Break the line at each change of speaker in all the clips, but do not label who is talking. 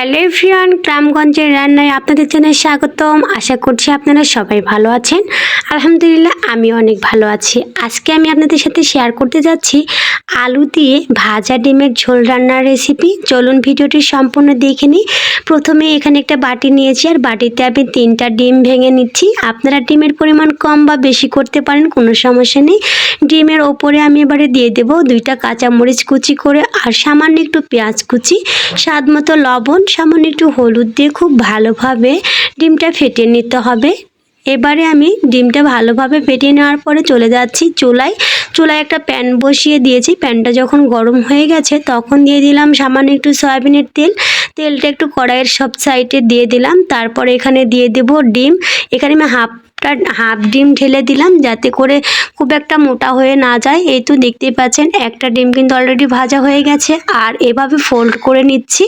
Hello everyone গ্রামগঞ্জের রান্নায় আপনাদের জানাই স্বাগতম। আশা করছি আপনারা সবাই ভালো আছেন। আলহামদুলিল্লাহ আমি অনেক ভালো আছি। আজকে আমি আপনাদের সাথে শেয়ার করতে যাচ্ছি আলু দিয়ে ভাজা ডিমের ঝোল রান্নার রেসিপি চলুন ভিডিওটি সম্পূর্ণ দেখে নিই। প্রথমে এখানে একটা বাটি নিয়েছি, আর বাটিতে আমি তিনটা ডিম ভেঙে নিচ্ছি। আপনারা ডিমের পরিমাণ কম বা বেশি করতে পারেন, কোনো সমস্যা নেই। ডিমের ওপরে আমি এবারে দিয়ে দেবো দুইটা কাঁচামরিচ কুচি করে, আর সামান্য একটু পেঁয়াজ কুচি, স্বাদ মতো লবণ সামান্য একটু হলুদ দিয়ে খুব ভালোভাবে ডিমটা ফেটে নিতে হবে। এবারে আমি ডিমটা ভালোভাবে ফেটিয়ে নেওয়ার পরে চলে যাচ্ছি চুলায়। চুলায় একটা প্যান বসিয়ে দিয়েছি। প্যানটা যখন গরম হয়ে গেছে তখন দিয়ে দিলাম সামান্য একটু সয়াবিনের তেল। তেলটা একটু কড়াইয়ের সব সাইডে দিয়ে দিলাম। তারপরে এখানে দিয়ে দেব ডিম। এখানে আমি হাফ একটা হাফ ডিম ঢেলে দিলাম যাতে করে খুব একটা মোটা হয়ে না যায়। এই তো দেখতেই পাচ্ছেন, একটা ডিম কিন্তু অলরেডি ভাজা হয়ে গেছে। আর এভাবে ফোল্ড করে নিচ্ছি।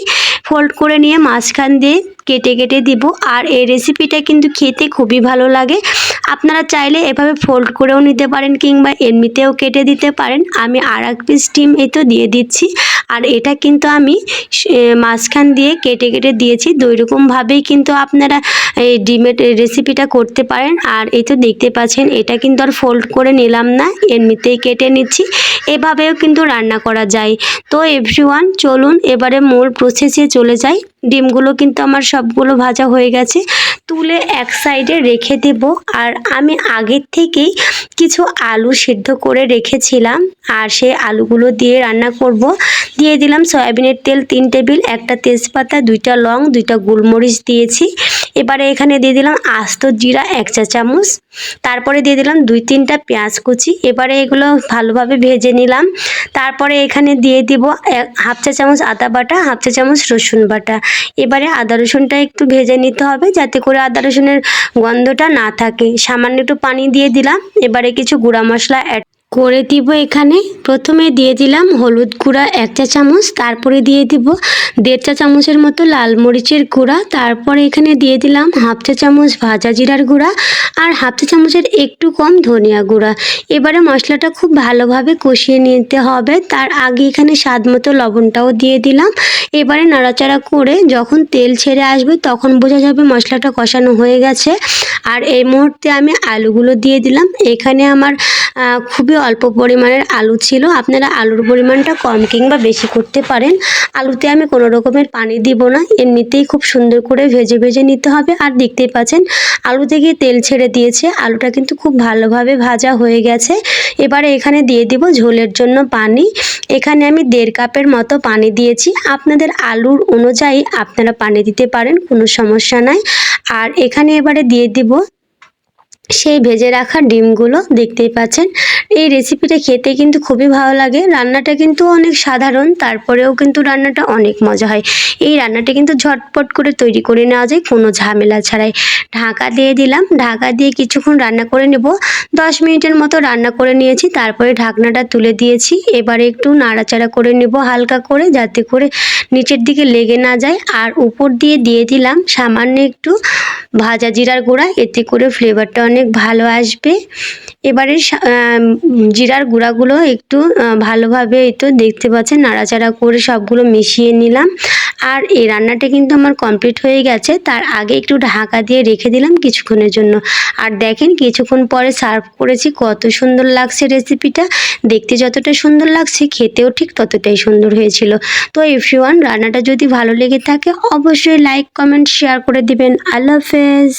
ফোল্ড করে নিয়ে মাঝখান দিয়ে কেটে কেটে দিব। আর এই রেসিপিটা কিন্তু খেতে খুবই ভালো লাগে। আপনারা চাইলে এভাবে ফোল্ড করেও নিতে পারেন কিংবা এমনিতেও কেটে দিতে পারেন। আমি আর এক পিস ডিম এই তো দিয়ে দিচ্ছি। আর এটা কিন্তু আমি মাঝখান দিয়ে কেটে কেটে দিয়েছি। দুই রকমভাবেই কিন্তু আপনারা এই ডিমের রেসিপিটা করতে পারেন। আর এই তো দেখতে পাচ্ছেন, এটা কিন্তু আর ফোল্ড করে নিলাম না এমনিতেই কেটে নিচ্ছি। এভাবেও কিন্তু রান্না করা যায়। তো এভরিওয়ান চলুন, এবারে মূল প্রসেসে চলে যাই। ডিমগুলো কিন্তু আমার সবগুলো ভাজা হয়ে গেছে। তুলে এক সাইডে রেখে দেব। আর আমি আগের থেকেই কিছু আলু সিদ্ধ করে রেখেছিলাম। আর সেই আলুগুলো দিয়ে রান্না করব। দিয়ে দিলাম সয়াবিনের তেল তিন টেবিল, একটা তেজপাতা, দুইটা লং, দুইটা গোলমরিচ দিয়েছি। এবারে এখানে দিয়ে দিলাম আস্ত জিরা এক চা চামচ। তারপরে দিয়ে দিলাম দুই তিনটা পেঁয়াজ কুচি। এবারে এগুলো ভালোভাবে ভেজে নিলাম। তারপরে এখানে দিয়ে দিব হাফ চা চামচ আদা বাটা, হাফ চা চামচ রসুন বাটা। এবারে আদা রসুনটা একটু ভেজে নিতে হবে যাতে করে আদা রসুনের গন্ধটা না থাকে। সামান্য একটু পানি দিয়ে দিলাম। এবারে কিছু গুঁড়া মশলা অ্যাড করে দিব এখানে। প্রথমে দিয়ে দিলাম হলুদ গুঁড়া এক চা চামচ, তারপরে দিয়ে দিব দেড় চা চামচের মতো লাল মরিচের গুঁড়া, তারপরে এখানে দিয়ে দিলাম হাফ চা চামচ ভাজা জিরার গুঁড়া আর হাফ চা চামচের একটু কম ধনিয়া গুঁড়া। এবারে মশলাটা খুব ভালোভাবে কষিয়ে নিতে হবে। তার আগে এখানে স্বাদ মতো লবণটাও দিয়ে দিলাম। এবারে নাড়াচাড়া করে যখন তেল ছেড়ে আসবে তখন বোঝা যাবে মশলাটা কষানো হয়ে গেছে। আর এই মুহূর্তে আমি আলুগুলো দিয়ে দিলাম। এখানে আমার খুবই অল্প পরিমাণের আলু ছিল। আপনারা আলুর পরিমাণটা কম কিংবা বেশি করতে পারেন। আলুতে আমি কোনো রকমের পানি দিব না। এমনিতেই খুব সুন্দর করে ভেজে ভেজে নিতে হবে। আর দেখতেই পাচ্ছেন, আলু থেকে তেল ছেড়ে দিয়েছে। আলুটা কিন্তু খুব ভালোভাবে ভাজা হয়ে গেছে। এবারে এখানে দিয়ে দিব ঝোলের জন্য পানি। এখানে আমি দেড় কাপের মতো পানি দিয়েছি। আপনাদের আলুর অনুযায়ী আপনারা পানি দিতে পারেন, কোনো সমস্যা নাই। আর এখানে এবারে দিয়ে দিব সেই ভেজে রাখা ডিমগুলো দেখতেই পাচ্ছেন। এই রেসিপিটা খেতে কিন্তু খুবই ভালো লাগে। রান্নাটা কিন্তু অনেক সাধারণ, তারপরেও কিন্তু রান্নাটা অনেক মজা হয়। এই রান্নাটা কিন্তু ঝটপট করে তৈরি করে নেওয়া যায়, কোনো ঝামেলা ছাড়াই। ঢাকা দিয়ে দিলাম। ঢাকা দিয়ে কিছুক্ষণ রান্না করে নেব। দশ মিনিটের মতো রান্না করে নিয়েছি। তারপরে ঢাকনাটা তুলে দিয়েছি। এবারে একটু নাড়াচাড়া করে নেব হালকা করে, যাতে করে নিচের দিকে লেগে না যায়। আর উপর দিয়ে দিয়ে দিলাম সামান্য একটু ভাজা জিরার গুঁড়া। এতে করে ফ্লেভারটা অনেক ভালো আসবে। এবারে জিরার গুঁড়াগুলো একটু ভালোভাবে এই তো দেখতে পাচ্ছেন, নাড়াচাড়া করে সবগুলো মিশিয়ে নিলাম। আর এই রান্নাটা কিন্তু আমার কমপ্লিট হয়ে গেছে, তার আগে একটু ঢাকা দিয়ে রেখে দিলাম কিছুক্ষণের জন্য। আর দেখেন কিছুক্ষণ পরে সার্ভ করেছি, কত সুন্দর লাগছে রেসিপিটা। দেখতে যতটা সুন্দর লাগছে, খেতেও ঠিক ততটাই সুন্দর হয়েছিল। তো এভরিওয়ান, রান্নাটা যদি ভালো লেগে থাকে, অবশ্যই লাইক, কমেন্ট, শেয়ার করে দিবেন। আল্লাহ হাফেজ।